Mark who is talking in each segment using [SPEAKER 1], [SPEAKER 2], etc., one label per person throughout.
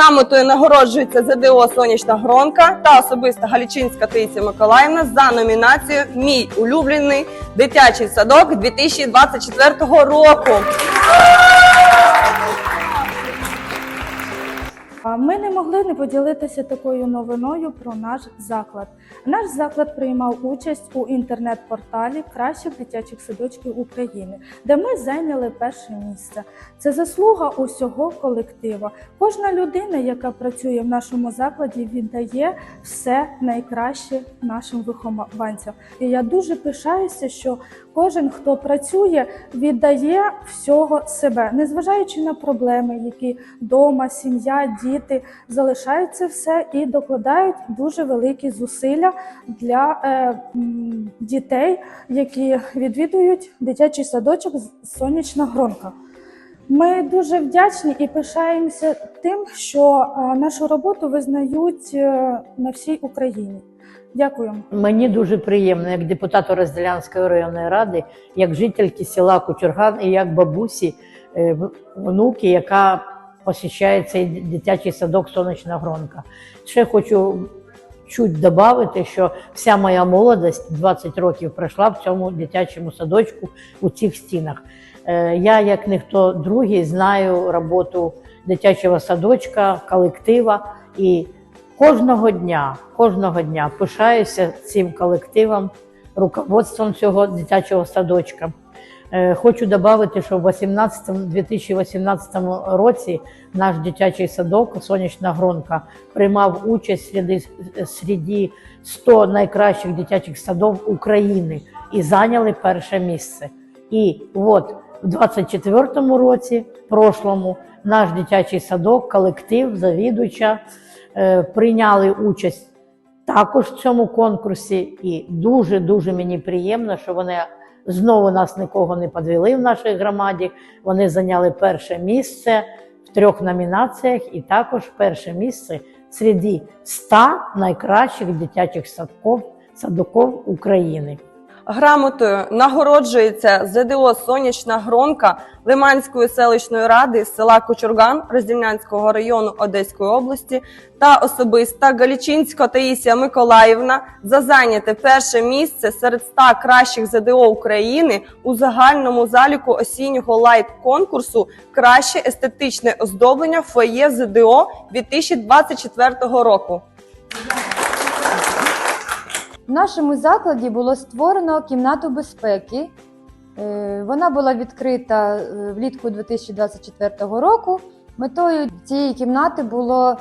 [SPEAKER 1] Грамотою нагороджується ЗДО Сонячна Гронка та особиста Галічинська Таїсія Миколаївна за номінацію Мій улюблений дитячий садок 2024 року.
[SPEAKER 2] Ми не могли не поділитися такою новиною про наш заклад. Наш заклад приймав участь у інтернет-порталі кращих дитячих садочків України, де ми зайняли перше місце. Це заслуга усього колектива. Кожна людина, яка працює в нашому закладі, віддає все найкраще нашим вихованцям. І я дуже пишаюся, що кожен, хто працює, віддає всього себе, незважаючи на проблеми, які вдома, сім'я, діти залишають це все і докладають дуже великі зусилля для е, дітей, які відвідують дитячий садочок сонячна гронка. Ми дуже вдячні і пишаємося тим, що е, нашу роботу визнають е, на всій Україні. Дякуємо.
[SPEAKER 3] Мені дуже приємно, як депутату Розділянської районної ради, як жительки села Кучурган і як бабусі, е, внуки, яка посещає цей дитячий садок Сонячна Гронка. Ще хочу чуть додати, що вся моя молодость 20 років пройшла в цьому дитячому садочку у цих стінах. Е, Я, як ніхто другий, знаю роботу дитячого садочка, колектива і кожного дня, кожного дня пишаюся цим колективом, руководством цього дитячого садочка. Е, Хочу додати, що в 18, 2018 році наш дитячий садок Сонячна Гронка приймав участь серед, серед 100 найкращих дитячих садів України і зайняли перше місце. І от в 24-му році, прошлому, наш дитячий садок, колектив, завідувача прийняли участь також в цьому конкурсі, і дуже дуже мені приємно, що вони знову нас нікого не підвели в нашій громаді. Вони зайняли перше місце в трьох номінаціях, і також перше місце серед 100 найкращих дитячих садків, садків України.
[SPEAKER 1] Грамотою нагороджується ЗДО Сонячна Гронка Лиманської селищної ради села Кочурган Роздільнянського району Одеської області та особиста Галічинська Таїсія Миколаївна за зайняте перше місце серед 100 кращих ЗДО України у загальному заліку осіннього лайт-конкурсу Краще естетичне оздоблення фоє ЗДО 2024 року.
[SPEAKER 4] В нашому закладі було створено кімнату безпеки. Е, Вона була відкрита е, влітку 2024 року. Метою цієї кімнати було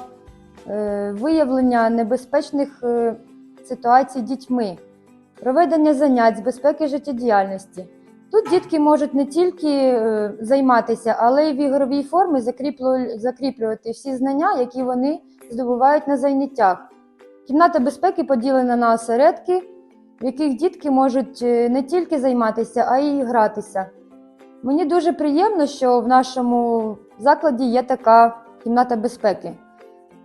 [SPEAKER 4] е, виявлення небезпечних ситуацій дітьми, проведення занять з безпеки життєдіяльності. Тут дітки можуть не тільки займатися, але й в ігровій формі закріплювати всі знання, які вони здобувають на заняттях. Кімната безпеки поділена на осередки, в яких дітки можуть е, не тільки займатися, а й гратися. Мені дуже приємно, що в нашому закладі є така кімната безпеки.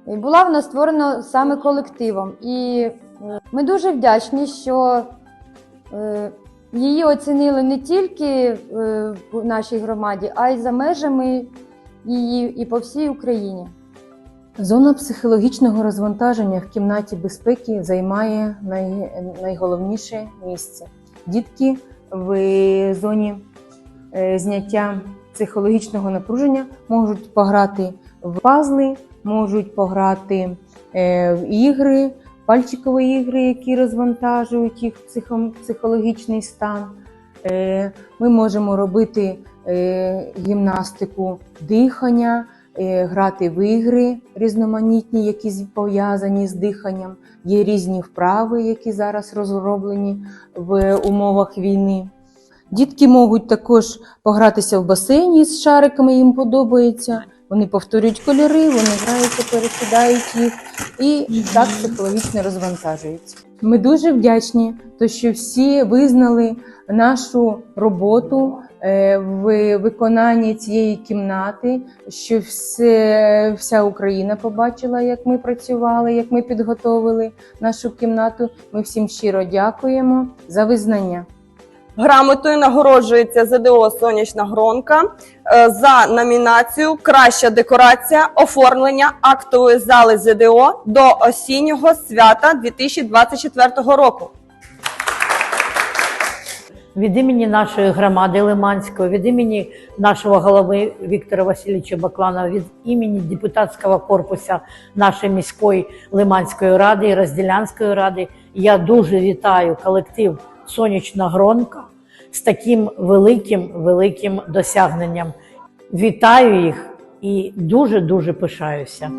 [SPEAKER 4] І була вона створена саме колективом. І е, ми дуже вдячні, що е, її оцінили не тільки в нашій громаді, а й за межами її і по всій Україні.
[SPEAKER 5] Зона психологічного розвантаження в кімнаті безпеки займає най, найголовніше місце. Дітки в зоні е, зняття психологічного напруження можуть пограти в пазли, можуть пограти е, в ігри, пальчикові ігри, які розвантажують їх психо- психологічний стан. Е, Ми можемо робити гімнастику дихання, грати в ігри різноманітні, які пов'язані з диханням. Є різні вправи, які зараз розроблені в умовах війни. Дітки можуть також погратися в басейні з шариками, їм подобається. Вони повторюють кольори, вони граються, перекидають їх і так психологічно розвантажуються. Ми дуже вдячні, то що всі визнали нашу роботу е, в виконанні цієї кімнати, що все, вся Україна побачила, як ми працювали, як ми підготовили нашу кімнату. Ми всім щиро дякуємо за визнання.
[SPEAKER 1] Грамотою нагороджується ЗДО Сонячна Гронка е, за номінацію Краща декорація оформлення актової зали ЗДО до осіннього свята 2024 року.
[SPEAKER 3] Від імені нашої громади Лиманської, від імені нашого голови Віктора Васильовича Баклана, від імені депутатського корпусу нашої міської Лиманської ради і Розділянської ради я дуже вітаю колектив Сонячна Гронка з таким великим великим досягненням. Вітаю їх і дуже дуже пишаюся.